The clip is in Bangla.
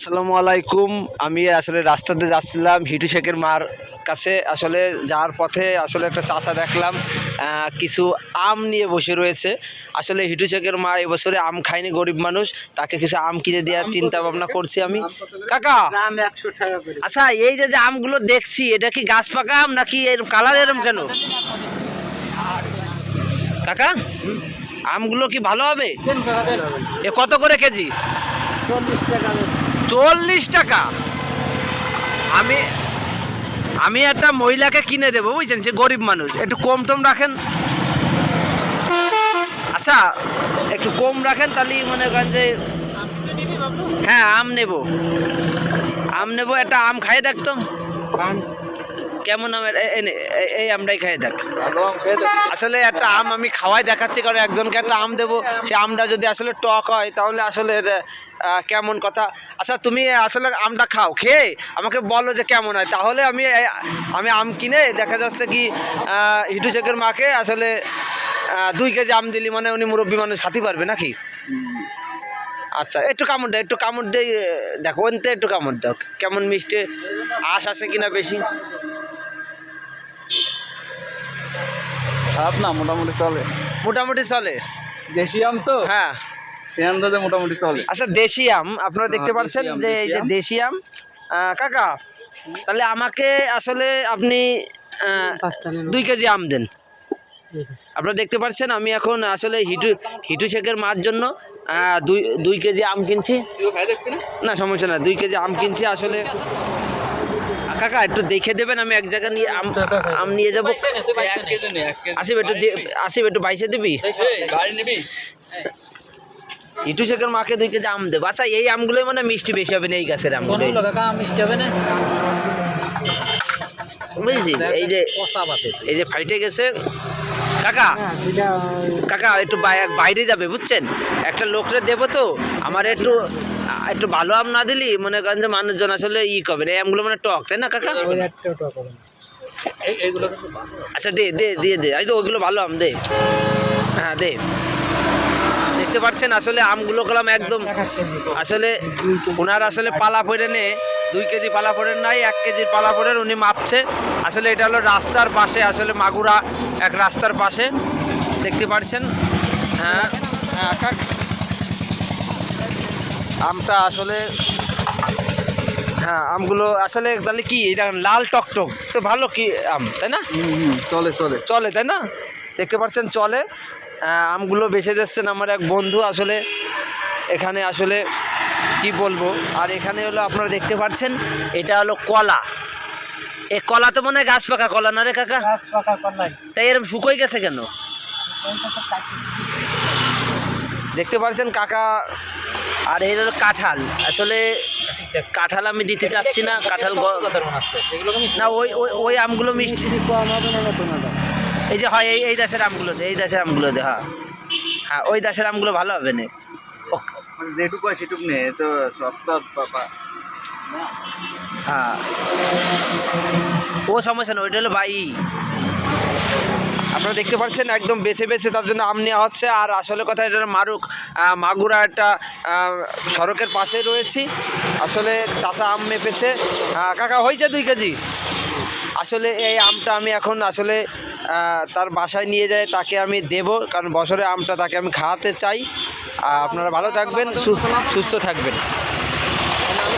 আসসালামু আলাইকুম। আমি আসলে রাস্তাতে যাচ্ছিলাম হিটু শেখের মার কাছে। আসলে যাওয়ার পথে আসলে একটা চাচা দেখলাম কিছু আম নিয়ে বসে রয়েছে। আসলে হিটু শেখের মা এবছরে আম খায়নি গরিব মানুষ। তাকে কিছু আম কিনে দেওয়ার চিন্তা ভাবনা করছি আমি। কাকা! আচ্ছা এই যে যে আমগুলো দেখছি এটা কি গাছ পাকা আম নাকি এর কালার এরম কেন? কাকা আমগুলো কি ভালো হবে? এ কত করে কেজি? চল্লিশ টাকা চল্লিশ টাকা। আমি আমি একটা মহিলাকে কিনে দেবো, বুঝছেন? সে গরিব মানুষ। একটু কম টম রাখেন। আচ্ছা একটু কম রাখেন, তাহলে মনে করেন যে হ্যাঁ আম নেব। আম নেব, একটা আম খাই দেখতো কেমন আমের এই আমটাই খাই দেখ। আসলে একটা আম আমি খাওয়াই দেখাচ্ছি, কারণ একজনকে একটা আম দেবো, সে আমটা যদি আসলে টক হয়, তাহলে আসলে কেমন কথা। আচ্ছা তুমি আসলে আমটা খাও, খেয়ে আমাকে বলো যে কেমন হয়। তাহলে আমি আমি আম কিনে, দেখা যাচ্ছে কি হিটু শেখের মাকে আসলে দুই কেজি আম দিলি মানে উনি মুরব্বী মানুষ খাতে পারবে নাকি? আচ্ছা একটু কামড় দাও একটু কামড় দিয়ে দেখো একটু কামড় দাও, কেমন মিষ্টি, আশ আসে কিনা বেশি? খারাপ না মোটামুটি চলে। মোটামুটি চলে? দেশি আম তো? হ্যাঁ। সে আন্দাজে মোটামুটি চলে। আচ্ছা দেশি আম আপনারা দেখতে হ্যাঁ, পাচ্ছেন যে এই যে দেশি আম কাকা তাহলে আমাকে আসলে আপনি দুই কেজি আম দেন। আপনারা দেখতে পাচ্ছেন আমি এখন আসলে হিটু হিটু শেখের মার জন্য দুই দুই কেজি আম কিনছি। না সমস্যা না দুই কেজি আম কিনছি আসলে। কাকা একটু দেখে দেবেন আমি এক জায়গা নিয়ে আম আম নিয়ে যাব। আসিফ একটু আসিফ একটু বাইশে দিবি? ইটু শেখের মাকে দুই কেজি আম দেবো। আচ্ছা এই আমগুলোই মানে মিষ্টি বেশি হবে না এই গাছের আমগুলো কাকা? মিষ্টি হবে না? বুঝেছি এই যে এই যে ফাইটে গেছে। কাকা কাকা একটু বাইরে যাবে বুঝছেন? একটা লোকরে দেবো তো আমার একটু একটু ভালো আম না দিলি মনে করেন যে মানুষজন আসলে ই করবে এই আমগুলো মানে টক তাই না কাকা? এইগুলো কিন্তু ভালো। আচ্ছা দে দে দিয়ে দে এই তো ওইগুলো ভালো আম দে। হ্যাঁ দে। দেখতে পাচ্ছেন আসলে আমগুলো কলাম একদম আসলে ওনার আসলে পালা পড়ে নে দুই কেজি পালা পড়েন নাই এক কেজির পালা পড়েন উনি মাপছে। আসলে এটা হলো রাস্তার পাশে আসলে মাগুরা এক রাস্তার পাশে। দেখতে পাচ্ছেন হ্যাঁ। হ্যাঁ আমটা আসলে হ্যাঁ আমগুলো আসলে তাহলে কি এটা লাল টকটক তো ভালো কি আম তাই না? চলে চলে। চলে তাই না? দেখতে পাচ্ছেন চলে। আমগুলো বেছে যাচ্ছেন আমার এক বন্ধু আসলে এখানে আসলে কি বলব? আর এখানে হলো আপনারা দেখতে পাচ্ছেন এটা হলো কলা। এ কলা তো মনে হয় গাছ পাকা কলা না রে কাকা? গাছ পাকা কলাই। তাই এরকম শুকোই গেছে কেন? দেখতে পাচ্ছেন কাকা আর হলো কাঁঠাল। আসলে কাঁঠাল আমি দিতে চাচ্ছি না কাঁঠাল না ওই ওই ওই আমগুলো মিষ্টি। এই যে হয় এই এই দেশের আমগুলো দে এই দেশের আমগুলো দে হ্যাঁ। হ্যাঁ ওই দেশের আমগুলো ভালো হবে না। ও- মানে যেটুকু হয় সেটুকু নে তো সব হ্যাঁ। ও সমস্যা না ওইটা হলো বাই আপনারা দেখতে পাচ্ছেন একদম বেছে বেছে তার জন্য আম নেওয়া হচ্ছে। আর আসলে কথা এটা মারুক। মাগুরা একটা সড়কের পাশে রয়েছি। আসলে চাষা আম মেপেছে। কাকা, হয়েছে দুই কেজি? আসলে এই আমটা আমি এখন আসলে তার বাসায় নিয়ে যাই, তাকে আমি দেব। কারণ বছরে আমটা তাকে আমি খাওয়াতে চাই। আপনারা ভালো থাকবেন সুস্থ থাকবেন।